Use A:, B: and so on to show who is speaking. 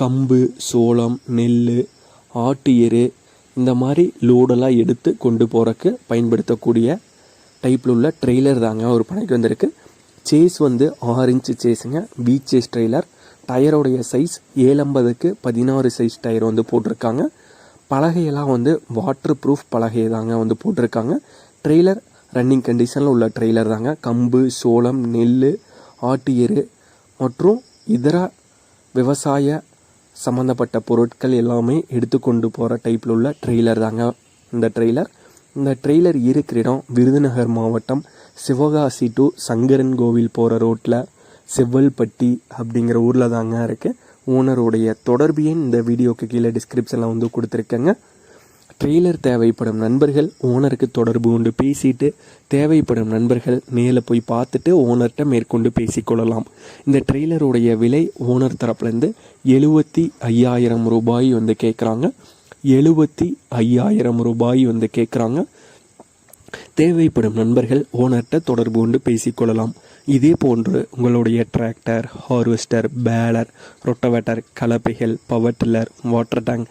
A: கம்பு சோளம் நெல் ஆட்டு எரு இந்த மாதிரி லோடெல்லாம் எடுத்து கொண்டு போகிறக்கு பயன்படுத்தக்கூடிய டைப்பில் உள்ள ட்ரெய்லர் தாங்க ஒரு விற்பனைக்கு வந்திருக்கு. சேஸ் வந்து ஆறு இன்ச்சு சேஸுங்க பீச் சேஸ் ட்ரெய்லர் டயரோடைய சைஸ் ஏழம்பதுக்கு பதினாறு சைஸ் டயர் வந்து போட்டிருக்காங்க. பலகையெல்லாம் வந்து வாட்டர் ப்ரூஃப் பலகை தாங்க வந்து போட்டிருக்காங்க. ட்ரெய்லர் ரன்னிங் கண்டிஷனில் உள்ள ட்ரெய்லர் தாங்க. கம்பு சோளம் நெல் ஆட்டு எரு மற்றும் இதர விவசாய சம்மந்தப்பட்ட பொருட்கள் எல்லாமே எடுத்துக்கொண்டு போகிற டைப்பில் உள்ள ட்ரெய்லர் தாங்க. இந்த ட்ரெய்லர் இந்த ட்ரெய்லர் இருக்கிற இடம் விருதுநகர் மாவட்டம் சிவகாசி டு சங்கரன் கோவில் போகிற ரோட்டில் செவ்வல்பட்டி அப்படிங்கிற ஊரில் தாங்க இருக்குது ஓனருடைய தொடர்பு எண் இந்த வீடியோக்கு கீழே டிஸ்கிரிப்ஷனில் வந்து கொடுத்துருக்கேங்க. ட்ரெய்லர் தேவைப்படும் நண்பர்கள் ஓனருக்கு தொடர்பு கொண்டு பேசிட்டு தேவைப்படும் நண்பர்கள் மேலே போய் பார்த்துட்டு ஓனர்கிட்ட மேற்கொண்டு பேசிக்கொள்ளலாம் இந்த ட்ரெய்லருடைய விலை ஓனர் தரப்புலேருந்து எழுபத்தி ஐயாயிரம் ரூபாய் வந்து கேட்குறாங்க எழுபத்தி ஐயாயிரம் ரூபாய் வந்து கேட்குறாங்க தேவைப்படும் நண்பர்கள் ஓனர்கிட்ட தொடர்பு கொண்டு பேசிக்கொள்ளலாம் இதே போன்று உங்களுடைய tractor harvester baler rotavator கலப்பைகள் power tiller water tank